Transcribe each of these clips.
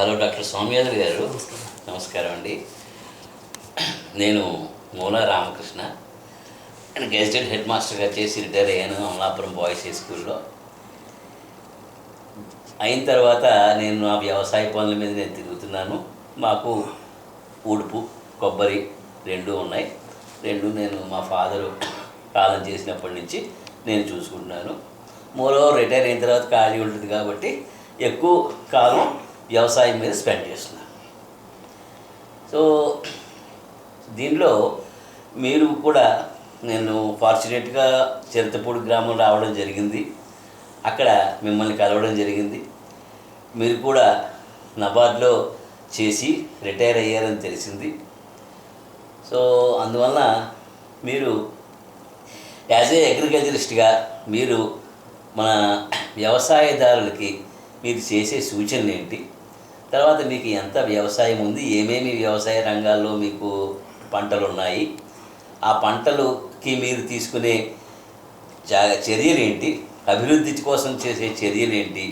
Hello doctor సౌమ్యాదర్ గారు నమస్కారం అండి. నేను మూలా రామకృష్ణ. నేను గెజిటెడ్ హెడ్ మాస్టర్గా చేసి రిటైర్ అయ్యాను అమలాపురం బాయ్స్ హై స్కూల్లో. అయిన తర్వాత నేను నా వ్యవసాయ పనుల మీద నేను తిరుగుతున్నాను. మాకు ఉడుపు కొబ్బరి రెండు ఉన్నాయి. రెండు నేను మా ఫాదరు కాలం చేసినప్పటి నుంచి నేను చూసుకుంటున్నాను. మూడో రిటైర్ అయిన తర్వాత ఖాళీ ఉంటుంది కాబట్టి ఎక్కువ కాలం వ్యవసాయం మీద స్పెండ్ చేస్తున్నాను సో దీనిలో మీరు కూడా నేను ఫార్చునేట్గా చిరతపూడి గ్రామం రావడం జరిగింది. అక్కడ మిమ్మల్ని కలవడం జరిగింది. మీరు కూడా నబార్డ్లో చేసి రిటైర్ అయ్యారని తెలిసింది. సో అందువలన మీరు యాజ్ ఏ అగ్రికల్చరిస్ట్గా మీరు మన వ్యవసాయదారులకి మీరు చేసే సూచనలు ఏంటి తర్వాత మీకు ఎంత వ్యవసాయం ఉంది ఏమేమి వ్యవసాయ రంగాల్లో మీకు పంటలు ఉన్నాయి ఆ పంటలుకి మీరు తీసుకునే జాగ చర్యలు ఏంటి అభివృద్ధి కోసం చేసే చర్యలు ఏంటి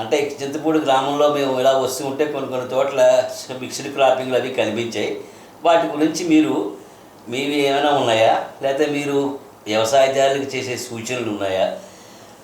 అంటే చింతపూడి గ్రామంలో మేము ఇలా వస్తూ ఉంటే కొన్ని కొన్ని చోట్ల మిక్స్డ్ క్రాపింగ్లు అవి కనిపించాయి. వాటి గురించి మీరు మీవి ఏమైనా ఉన్నాయా? లేకపోతే మీరు వ్యవసాయదారులకు చేసే సూచనలు ఉన్నాయా?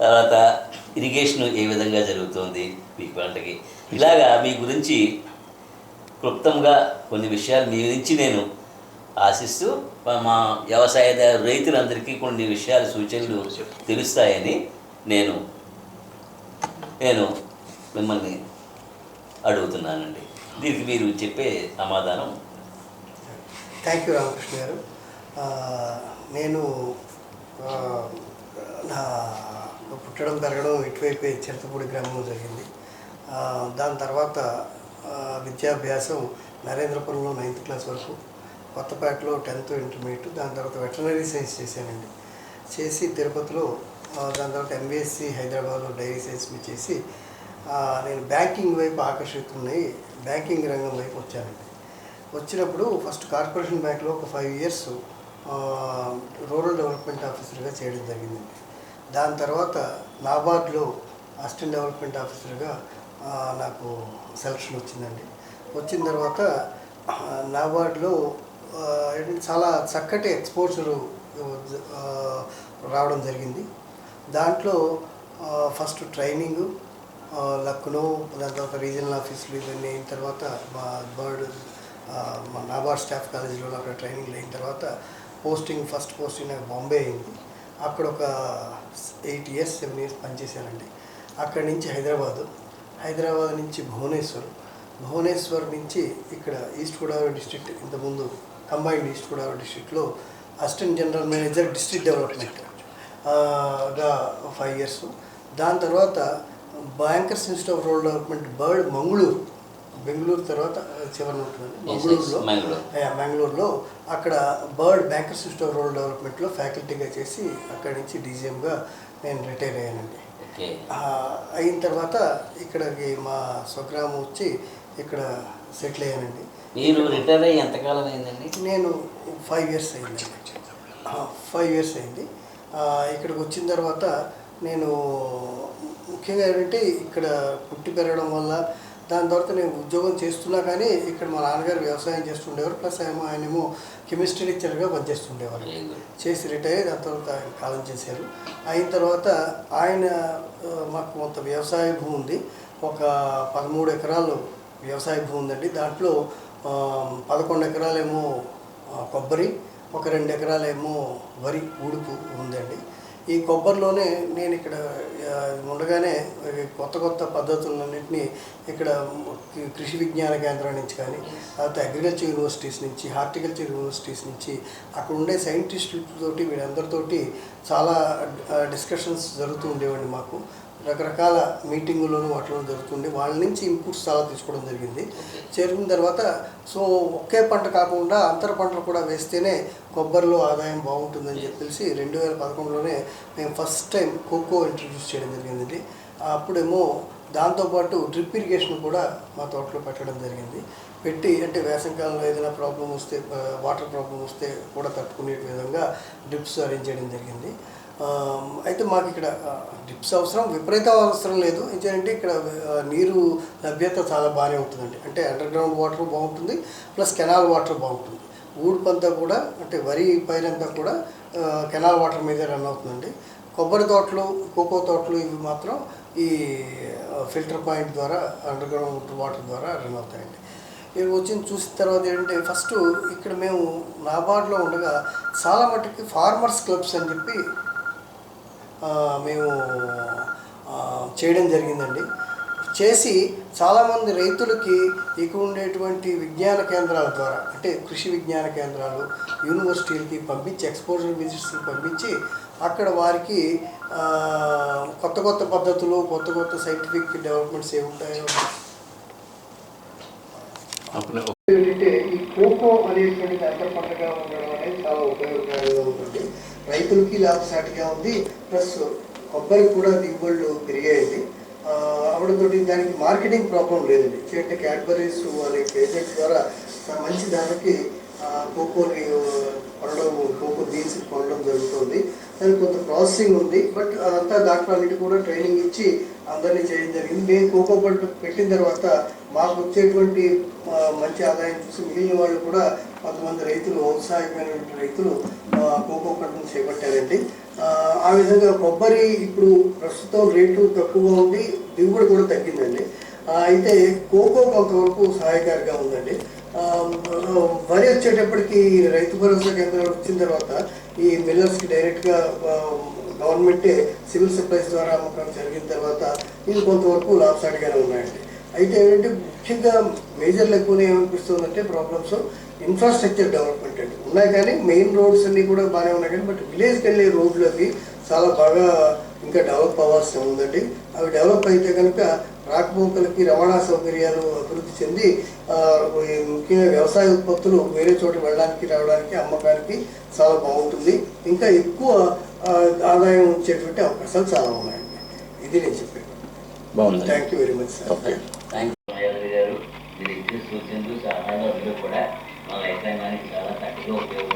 తర్వాత ఇరిగేషన్ ఏ విధంగా జరుగుతుంది మీ పంటకి ఇలాగా మీ గురించి క్లుప్తంగా కొన్ని విషయాలు మీ నుంచి నేను ఆశిస్తూ మా- వ్యవసాయ రైతులందరికీ కొన్ని విషయాలు సూచనలు తెలుస్తాయని నేను నేను మిమ్మల్ని అడుగుతున్నానండి. దీనికి మీరు చెప్పే సమాధానం. థ్యాంక్ యూ రామకృష్ణ గారు. నేను నా పుట్టడం పెరగడం ఇటువైపే చిరతపూడి గ్రామంలో జరిగింది. దాని తర్వాత విద్యాభ్యాసం నరేంద్రపురంలో నైన్త్ క్లాస్ వరకు కొత్తపేటలో టెన్త్ ఇంటర్మీడియట్ దాని తర్వాత వెటనరీ సైన్స్ చేశానండి. చేసి తిరుపతిలో దాని తర్వాత ఎంబీఎస్సి హైదరాబాద్లో డైరీ సైన్స్ మీద చేసి నేను బ్యాంకింగ్ వైపు ఆకర్షితున్నాయి బ్యాంకింగ్ రంగం వైపు వచ్చానండి. వచ్చినప్పుడు ఫస్ట్ కార్పొరేషన్ బ్యాంక్లో ఒక ఫైవ్ ఇయర్స్ రూరల్ డెవలప్మెంట్ ఆఫీసర్గా చేయడం జరిగిందండి. దాని తర్వాత నాబార్డ్లో అసిస్టెంట్ డెవలప్మెంట్ ఆఫీసర్గా నాకు సెలక్షన్ వచ్చిందండి. వచ్చిన తర్వాత నాబార్డ్లో చాలా చక్కటి ఎక్స్పోజర్ రావడం జరిగింది. దాంట్లో ఫస్ట్ ట్రైనింగు లక్నో దాని తర్వాత రీజనల్ ఆఫీసులు ఇవన్నీ అయిన తర్వాత మా బర్డ్ మా నాబార్డ్ స్టాఫ్ కాలేజీలో అక్కడ ట్రైనింగ్ అయిన తర్వాత పోస్టింగ్ ఫస్ట్ పోస్టింగ్ నాకు బాంబే అయింది. అక్కడ ఒక ఎయిట్ ఇయర్స్ సెవెన్ ఇయర్స్ పనిచేశానండి అక్కడి నుంచి హైదరాబాదు హైదరాబాద్ నుంచి భువనేశ్వర్ భువనేశ్వర్ నుంచి ఇక్కడ ఈస్ట్ గోదావరి డిస్ట్రిక్ట్ ఇంతకుముందు కంబైన్డ్ ఈస్ట్ గోదావరి డిస్ట్రిక్ట్లో assistant general manager district development. గా ఫైవ్ ఇయర్స్. దాని తర్వాత bankers institute of rural development BIRD Mangaluru. Bengaluru తర్వాత చివరిన ఉంటుందండి మంగళూరులో మంగళూరు. యా, బెంగళూరులో అక్కడ BIRD bankers institute of rural డెవలప్మెంట్లో ఫ్యాకల్టీగా చేసి అక్కడి నుంచి డీజీఎంగా నేను రిటైర్ అయ్యానండి. అయిన తర్వాత ఇక్కడికి మా స్వగ్రామం వచ్చి ఇక్కడ సెటిల్ అయ్యానండి. మీరు రిటైర్ అయ్యి ఎంతకాలం అయిందండి? నేను ఫైవ్ ఇయర్స్ అయింది. ఫైవ్ ఇయర్స్ అయింది. ఇక్కడికి వచ్చిన తర్వాత నేను ముఖ్యంగా ఏంటంటే ఇక్కడ పుట్టి పెరగడం వల్ల దాని తర్వాత నేను ఉద్యోగం చేస్తున్నా కానీ ఇక్కడ మా నాన్నగారు వ్యవసాయం చేస్తుండేవారు. ప్లస్ ఏమో ఆయనేమో కెమిస్ట్రీ టీచర్గా పనిచేస్తుండేవారు. Very చేసి రిటైర్ దాని తర్వాత ఆయన కాలం చేశారు. అయిన తర్వాత ఆయన మాకు కొంత వ్యవసాయ భూమి ఉంది. ఒక పదమూడు ఎకరాలు వ్యవసాయ భూమి ఉందండి. దాంట్లో పదకొండు ఎకరాలేమో కొబ్బరి ఒక రెండు ఎకరాలేమో వరి ఉడుపు ఉందండి. ఈ కొబ్బరిలోనే నేను ఇక్కడ ఉండగానే కొత్త కొత్త పద్ధతులన్నింటినీ ఇక్కడ కృషి విజ్ఞాన కేంద్రం నుంచి కానీ తర్వాత అగ్రికల్చర్ యూనివర్సిటీస్ నుంచి హార్టికల్చర్ యూనివర్సిటీస్ నుంచి అక్కడ ఉండే సైంటిస్టులతోటి వీళ్ళందరితోటి చాలా డిస్కషన్స్ జరుగుతూ ఉండేవండి మాకు. రకరకాల మీటింగులను వాటిలో జరుగుతుండే. వాళ్ళ నుంచి ఇన్పుట్స్ చాలా తీసుకోవడం జరిగింది. చేరుకున్న తర్వాత సో ఒకే పంట కాకుండా అంతర పంటలు కూడా వేస్తేనే కొబ్బరిలో ఆదాయం బాగుంటుందని చెప్పేసి రెండు వేల పదకొండులోనే మేము ఫస్ట్ టైం కోకో ఇంట్రడ్యూస్ చేయడం జరిగిందండి. అప్పుడేమో దాంతోపాటు డ్రిప్ ఇరిగేషన్ కూడా మా తోటలో పెట్టడం జరిగింది. పెట్టి అంటే వేసవికాలంలో ఏదైనా ప్రాబ్లం వస్తే వాటర్ ప్రాబ్లం వస్తే కూడా తట్టుకునే విధంగా డ్రిప్స్ అరేంజ్ చేయడం జరిగింది. అయితే మాకు ఇక్కడ డిప్స్ అవసరం విపరీత అవసరం లేదు. ఏంటంటే ఇక్కడ నీరు లభ్యత చాలా బాగానే ఉంటుందండి. అంటే అండర్ గ్రౌండ్ వాటర్ బాగుంటుంది ప్లస్ కెనాల్ వాటర్ బాగుంటుంది. ఊడ్పంతా కూడా అంటే వరి పైరంతా కూడా కెనాల్ వాటర్ మీదే రన్ అవుతుందండి. కొబ్బరి తోటలు కోకో తోటలు ఇవి మాత్రం ఈ ఫిల్టర్ పాయింట్ ద్వారా అండర్ గ్రౌండ్ వాటర్ ద్వారా రన్ అవుతాయండి. ఇవి వచ్చిన చూసిన తర్వాత ఏంటంటే ఫస్ట్ ఇక్కడ మేము నాబార్డ్లో ఉండగా చాలా మట్టుకి ఫార్మర్స్ క్లబ్స్ అని చెప్పి మేము ఆ, చేయడం జరిగిందండి. చేసి చాలామంది రైతులకి ఇక్కడ ఉండేటువంటి విజ్ఞాన కేంద్రాల ద్వారా అంటే కృషి విజ్ఞాన కేంద్రాలు యూనివర్సిటీలకి పంపించి ఎక్స్పోజర్ విజిట్స్కి పంపించి అక్కడ వారికి ఆ, కొత్త కొత్త పద్ధతులు కొత్త కొత్త సైంటిఫిక్ డెవలప్మెంట్స్ ఏముంటాయో. అప్పుడు ఏంటంటే ఈ కోకో అనేటువంటి పంటగా ఉండడం అనేది చాలా ఉపయోగకరంగా ఉంటుంది రైతులకి లాభసాటిగా ఉంది. ప్లస్ కొబ్బరి కూడా దిగుబడులు పెరిగాయండి. అవడంతో దానికి మార్కెటింగ్ ప్రాబ్లం లేదండి. అంటే క్యాడ్బరీస్ అనే పేజెంట్ ద్వారా మంచి ధరకి కోకోని కొనడం కోకో బీన్స్ కొనడం జరుగుతుంది. దానికి కొంత ప్రాసెసింగ్ ఉంది. బట్ అదంతా డాక్టర్ అన్నిటి కూడా ట్రైనింగ్ ఇచ్చి అందరినీ చేయడం జరిగింది. మేము కోకో పంట పెట్టిన తర్వాత మాకు వచ్చేటువంటి మంచి ఆదాయం చూసి మిగిలిన వాళ్ళు కూడా కొంతమంది రైతులు వ్యవసాయమైనటువంటి రైతులు కోకో పంటను చేపట్టారండి. ఆ, విధంగా కొబ్బరి ఇప్పుడు ప్రస్తుతం రేటు తక్కువగా ఉంది. దిగుబడి కూడా తగ్గిందండి. అయితే కోకో కొంతవరకు సహాయకారిగా ఉందండి. వరి వచ్చేటప్పటికి రైతు భరోసా కేంద్రాలు వచ్చిన తర్వాత ఈ మిల్లర్స్కి డైరెక్ట్గా గవర్నమెంటే సివిల్ సప్లైస్ ద్వారా అమ్మకం జరిగిన తర్వాత ఇది కొంతవరకు లాభసాటిగానే ఉన్నాయండి. అయితే ఏంటంటే ముఖ్యంగా మేజర్ లెక్కువ ఏమనిపిస్తుందంటే ప్రాబ్లమ్స్ ఇన్ఫ్రాస్ట్రక్చర్ డెవలప్మెంట్ అండి. ఉన్నాయి కానీ మెయిన్ రోడ్స్ అన్నీ కూడా బాగానే ఉన్నాయి కానీ బట్ విలేజ్కి వెళ్ళే రోడ్లు అవి చాలా బాగా ఇంకా డెవలప్ అవ్వాల్సి ఉందండి. అవి డెవలప్ అయితే కనుక రాకపోకలకి రవాణా సౌకర్యాలు అభివృద్ధి చెంది ముఖ్యంగా వ్యవసాయ ఉత్పత్తులు వేరే చోట వెళ్ళడానికి రావడానికి అమ్మకానికి చాలా బాగుంటుంది. ఇంకా ఎక్కువ ఆదాయం వచ్చేటువంటి అవకాశాలు చాలా ఉన్నాయండి. ఇది నేను చెప్పాను బాగుంది. Thank you very much sir గారు. మీరు ఇచ్చే సూచనలు సలహాలు కూడా రైతాంగానికి చాలా చక్కగా ఉపయోగపడతాయని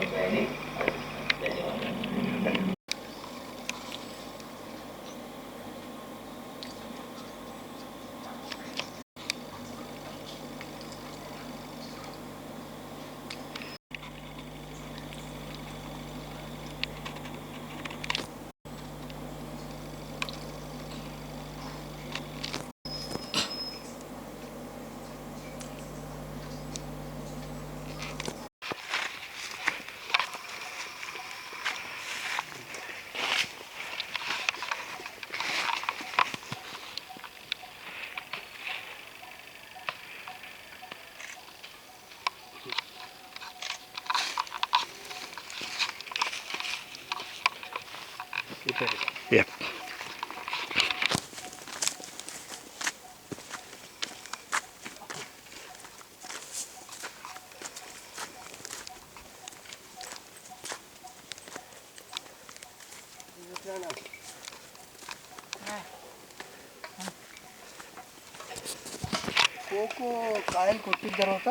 కోకో కాయలు కొట్టిన తర్వాత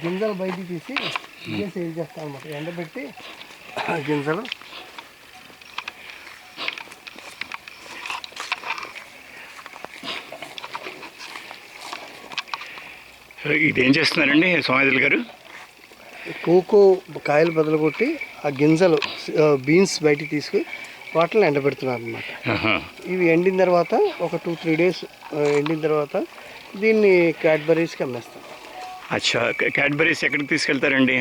గింజలు బయటికి తీసి తీసి ఏం చేస్తాను అనమాట ఎండబెట్టి గింజలు. ఇదేం చేస్తున్నారండి సోమయాజులు గారు? కోకో కాయలు బదులు కొట్టి ఆ గింజలు బీన్స్ బయటికి తీసుకుని వాటిని ఎండబెడుతున్నారు అనమాట. ఇవి ఎండిన తర్వాత ఒక టూ త్రీ డేస్ ఎండిన తర్వాత దీన్ని క్యాడ్బరీస్కి అమ్మేస్తాం. అచ్చా క్యాడ్బరీస్ ఎక్కడికి తీసుకెళ్తారండి?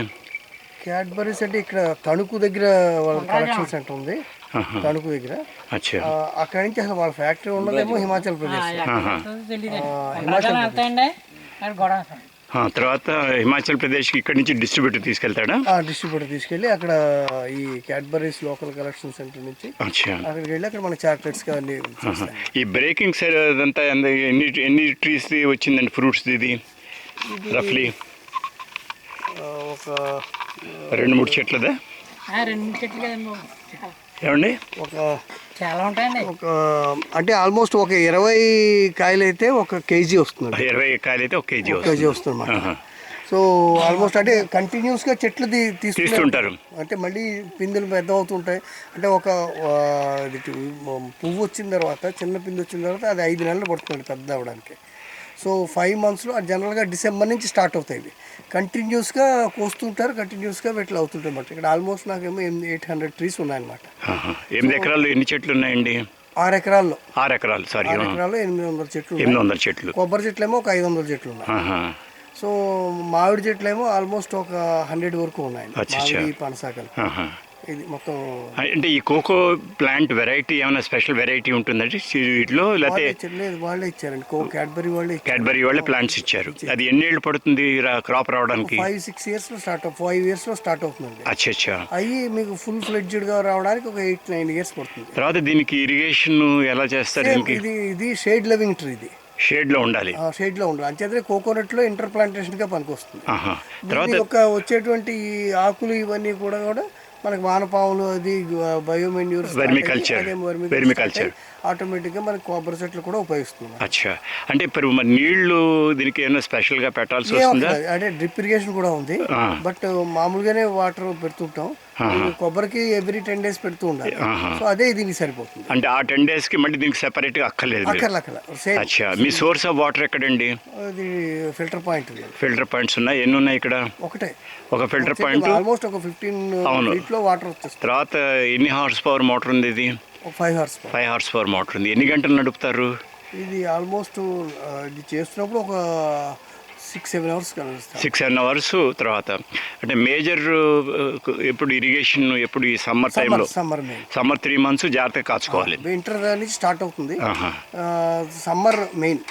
క్యాడ్బరీస్ అంటే ఇక్కడ తణుకు దగ్గర వాళ్ళ కలెక్షన్ సెంటర్ ఉంది. తణుకు దగ్గర. అక్కడి నుంచి అసలు వాళ్ళ ఫ్యాక్టరీ ఉన్నదేమో హిమాచల్ ప్రదేశ్. హిమాచల్ తర్వాత హిమాచల్ ప్రదేశ్కి ఇక్కడి నుంచి డిస్ట్రిబ్యూటర్ తీసుకెళ్తాడా ఆ డిస్ట్రిబ్యూటర్ తీసుకెళ్ళి అక్కడ ఈ క్యాడ్బరీస్ లోకల్ కలెక్షన్ సెంటర్ నుంచి అచ్చా అక్కడికి వెళ్ళి అక్కడ మన చాక్లెట్స్. చేస్తాయి. ఈ బ్రేకింగ్ సైడ్ అదంతా ఎన్ని ఎన్ని ట్రీస్ వచ్చిందండి ఫ్రూట్స్ ఇది రఫ్లీ ఒక రెండు మూడు చెట్లదా రెండు చెట్లు బాబు. చాలా. ఏమండి? ఒక చాలా ఉంటాయండి. ఒక అంటే ఆల్మోస్ట్ ఒక ఇరవై కాయలు అయితే ఒక కేజీ వస్తుంది ఇరవై కాయలు అయితే ఒక కేజీ కేజీ వస్తుంది. ఆహా. సో ఆల్మోస్ట్ అంటే కంటిన్యూస్గా చెట్లు తీ- తీస్తూనే తీస్తుంటారు. అంటే మళ్ళీ పిందెలు పెద్ద అవుతుంటాయి అంటే ఒక పువ్వు వచ్చిన తర్వాత చిన్న పిండి వచ్చిన తర్వాత అది ఐదు నెలలు పడుతుంది పెద్ద అవ్వడానికి సో ఫైవ్ మంత్స్లో జనరల్గా డిసెంబర్ నుంచి స్టార్ట్ అవుతాయి ఇవి కంటిన్యూస్గా కోస్తుంటారు కంటిన్యూస్గా వీటిలో అవుతుంటాయి అన్నమాట ఇక్కడ ఆల్మోస్ట్ నాకేమో ఎయిట్ హండ్రెడ్ ట్రీస్ ఉన్నాయన్నమాట. ఎనిమిది ఎకరాలు ఎన్ని చెట్లు ఉన్నాయండి ఆరు ఎకరాల్లో. ఆరు ఎకరాలు సారీ ఆరు ఎకరాల్లో ఎనిమిది వందల చెట్లు ఎనిమిది వందల చెట్లు. కొబ్బరి చెట్లు ఏమో ఒక ఐదు వందల చెట్లు ఉన్నాయి. సో మామిడి చెట్లు ఏమో ఆల్మోస్ట్ ఒక హండ్రెడ్ వరకు ఉన్నాయి. మామిడి పనసాకలు. ఇది మొత్తం అంటే ఈ కోకో ప్లాంట్ వెరైటీ ఏమైనా స్పెషల్ వెరైటీ ఉంటుందండి? వీటిలో లేకపోతే వాళ్ళే ఇచ్చారు లేదు వాళ్ళే ఇచ్చారండి. కో క్యాడ్బరీ వాళ్ళే క్యాడ్బరీ వాళ్ళే ప్లాంట్స్ ఇచ్చారు. అది ఎన్ని ఏళ్ళు పడుతుంది క్రాప్ రావడానికి? ఫైవ్ సిక్స్ ఇయర్స్లో స్టార్ట్ ఫైవ్ ఇయర్స్లో స్టార్ట్ అవుతుందండి. అచ్చా అచ్చా అవి మీకు ఫుల్ ఫ్లెడ్జ్డ్గా రావడానికి ఒక ఎయిట్ నైన్ ఇయర్స్ పడుతుంది. తర్వాత దీనికి ఇరిగేషన్ ఎలా చేస్తారు దీనికి? ఇది ఇది షేడ్ లవింగ్ ట్రీ ఇది. షేడ్లో ఉండాలి. షేడ్లో ఉండదు అంచేతే కోకోనట్లో ఇంటర్ ప్లాంటేషన్గా పనికొస్తుంది. తర్వాత యొక్క వచ్చేటువంటి ఈ ఆకులు ఇవన్నీ కూడా కూడా మనకి వానపాములు అది బయోమెన్యూర్ Vermiculture. Vermiculture. ఆటోమేటిక్గా మనకి కొబ్బరి చెట్లు కూడా ఉపయోగిస్తుంది అచ్చా అంటే ఇప్పుడు మరి నీళ్ళు దీనికి ఏమైనా స్పెషల్గా పెట్టాల్సి వస్తుందా అంటే డ్రిప్ ఇరిగేషన్ కూడా ఉంది. బట్ మామూలుగానే వాటర్ పెడుతుంటాం కొబ్బరికి ఎవ్రీ టెన్ డేస్ పెడుతూ ఉండాలి. సో అదే దీనికి సరిపోతుంది. అంటే ఆ టెన్ డేస్కి మళ్ళీ దీనికి సెపరేట్గా అక్కర్లేదు అచ్చా. మీ సోర్స్ ఆఫ్ వాటర్ ఎక్కడండి? అది ఫిల్టర్ పాయింట్ ఉంది. ఫిల్టర్ పాయింట్స్ ఉన్నాయి. ఎన్ని ఉన్నాయి ఇక్కడ? ఒకటే. ఒక ఫిల్టర్ పాయింట్? ఆల్మోస్ట్ ఒక ఫిఫ్టీన్ అవును. ఫీట్లో వాటర్ వచ్చేస్తుంది. తర్వాత ఎన్ని హార్స్ పవర్ మోటార్ ఉంది ఇది? Five hours five horsepower motor ఉంది. ఎన్ని గంటలు నడుపుతారు? ఇది ఆల్మోస్ట్ ఇది చేస్తున్నప్పుడు ఒక six seven hours six seven hours తర్వాత. అంటే మేజర్ ఎప్పుడు ఇరిగేషన్ ఎప్పుడు ఈ సమ్మర్ టైంలో సమ్మర్ సమ్మర్ త్రీ మంత్స్ జాగ్రత్తగా కాచుకోవాలి. వింటర్ నుంచి స్టార్ట్ అవుతుంది. సమ్మర్ మెయిన్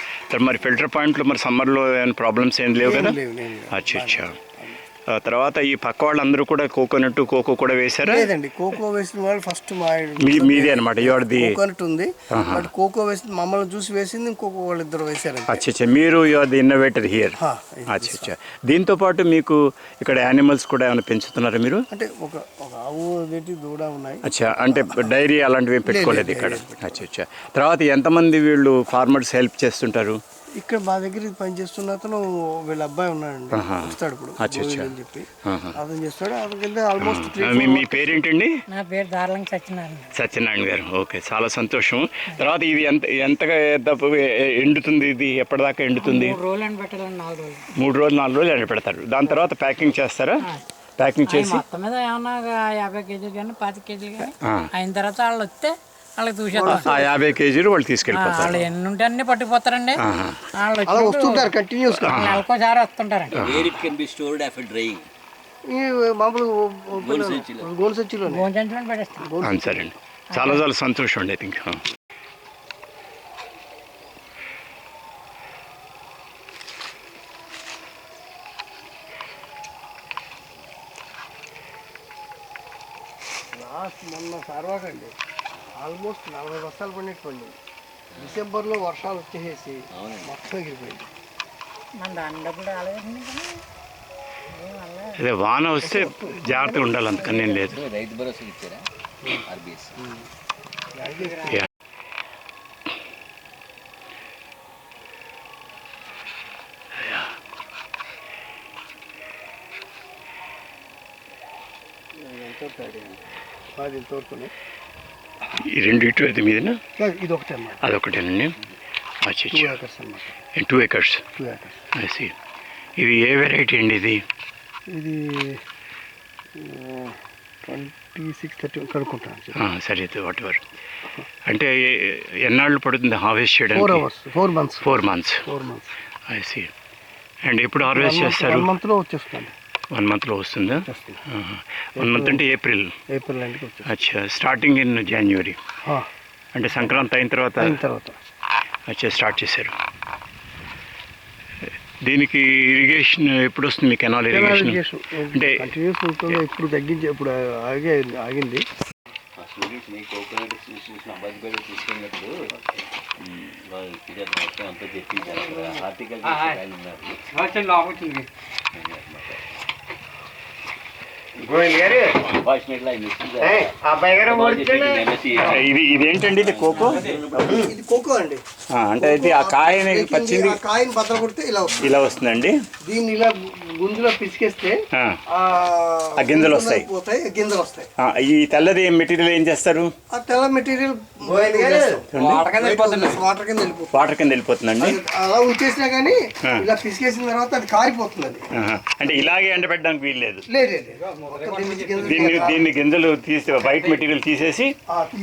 మరి ఫిల్టర్ పాయింట్లో మరి సమ్మర్లో ఏమైనా ప్రాబ్లమ్స్ ఏం లేవు కదా? అచ్చా అచ్చా. తర్వాత ఈ పక్క వాళ్ళందరూ కూడా కోకోనట్ కోకో కూడా వేశారా? లేదండి కోకో వేసిన వాళ్ళు ఫస్ట్ మా మీదే అనమాట యువర్ది కోకోనట్ ఉంది. బట్ కోకో వేసింది మమ్మల్ని చూసి వేసింది ఇంకొక వాళ్ళు ఇద్దరు వేశారండి. అచ్చా అచ్చా మీరు యువర్ ది ఇన్నోవేటర్ హియర్ అచ్చా అచ్చా దీంతో పాటు మీకు ఇక్కడ యానిమల్స్ కూడా ఏమైనా పెంచుతున్నారా మీరు? అంటే ఒక ఒక ఆవు అదేంటి దూడ ఉన్నాయి. అచ్చా అంటే డైరీ అలాంటివి పెట్టుకోలేదు ఇక్కడ. అచ్చా అచ్చా తర్వాత ఎంతమంది వీళ్ళు ఫార్మర్స్ హెల్ప్ చేస్తుంటారు? ఇక్కడ మా దగ్గర పనిచేస్తున్న అతను వీళ్ళ అబ్బాయి ఉన్నాడండి. వస్తాడు ఇప్పుడు. అచ్చా, అచ్చా. గోవింద్ అని చెప్పి. అతను చేస్తాడు అతని కింద ఆల్మోస్ట్ మీ పేరేంటండి? నా పేరు దార్లంగా సత్యనారాయణ. సత్యనారాయణ గారు. ఓకే చాలా సంతోషం. తర్వాత ఇది ఎంత ఎంతగా ఎంత ఎండుతుంది ఇది? ఎప్పటిదాకా ఎండుతుంది? మూడు రోజులు అని పెట్టాలండి నాలుగు రోజులు. మూడు రోజులు నాలుగు రోజులు ఎండ పెడతారు దాని తర్వాత ప్యాకింగ్ చేస్తారా? ప్యాకింగ్ చేసి? మొత్తం మీద ఏమన్నా యాభై కేజీలు కానీ పాతి కేజీలు కానీ. అయిన తర్వాత వాళ్ళు వస్తే వాళ్ళకి చూసేస్తారు ఆ యాభై కేజీలు వాళ్ళు తీసుకెళ్ళిపోతారు. వాళ్ళు ఎన్ని ఉంటే అన్ని పట్టుకుపోతారండి. వాళ్ళు అలా వస్తుంటారు కంటిన్యూస్గా నెలకోసారి వస్తుంటారండి. Where it can be stored after drying ఈ మామూలు గోల్ సంచిలో. భోజనం పెట్టేస్తాం. అవును సరే అండి చాలా చాలా సంతోషం అండి ఐ థింక్ లాస్ట్ మొన్న సార్వాకండి. ఆల్మోస్ట్ నలభై బస్తాలు పడినట్టు పండింది డిసెంబర్లో వర్షాలు వచ్చేసి మొత్తం ఎగిరిపోయింది. మన ఏం అలా అదే వాన వస్తే జాగ్రత్తగా ఉండాలి అందుకని నేను లేదు. రైతు భరోసా ఇచ్చారా? ఆర్బీఎస్. మాది ఇంతవరకు ఈ రెండు ఇటు అయితే మీదనా? ఇది ఒకటే అన్నమాట. అదొకటేనండి అచ్చా టూ ఏకర్స్ ఐసి ఇది ఏ వెరైటీ అండి ఇది? ఇది ట్వంటీ సిక్స్ థర్టీ కనుక్కుంటాను సరే. అయితే వాట్ ఎవర్ అంటే ఎన్నాళ్ళు పడుతుంది హార్వెస్ట్ ఫోర్ చేయడానికి hours four months four months four months I see and ఎప్పుడు హార్వెస్ట్ చేస్తారు? మంత్లో వచ్చేస్తుంది. వన్ మంత్లో వస్తుందా? వస్తుంది. వన్ మంత్ అంటే ఏప్రిల్. ఏప్రిల్ అచ్చా. స్టార్టింగ్ ఇన్ జనవరి ఆ, అంటే సంక్రాంతి అయిన తర్వాత తర్వాత. అచ్చా స్టార్ట్ చేశారు. దీనికి ఇరిగేషన్ ఎప్పుడు వస్తుంది మీ కెనాల్ ఇరిగేషన్? అంటే కంటిన్యూస్ ఉంటుంది ఇప్పుడు తగ్గించి ఇప్పుడు ఆగే ఆగింది. ఆ. ఇది ఇదేంటండి ఇది కోకో? ఇది కోకో అండి. ఆ, అంటే ఇది ఆ కాయని పచ్చింది. కాయని బద్దలు కొడితే ఇలా వస్తుంది. ఇలా వస్తుందండి. దీన్ని ఇలా గుంజులో పిసికేస్తే ఆ, గింజలు వస్తాయి. పోతాయి గింజలు వస్తాయి. ఆ, ఈ తెల్లది మెటీరియల్ ఏం చేస్తారు? ఆ తెల్ల మెటీరియల్ వాటర్ కింద. వాటర్ వెళ్ళిపోతుందండి అది అలా ఉంచేసినా కానీ. ఇలా పిసికేసిన తర్వాత అది కారిపోతుంది అది. అంటే ఇలాగే వీలు లేదు లేదు, లేదు. మొత్తం దీన్ని గింజలు దీన్ని గింజలు తీసి వైట్ మెటీరియల్ తీసేసి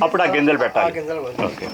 అప్పుడు ఆ గింజలు ఆ పెట్టాలి. ఓకే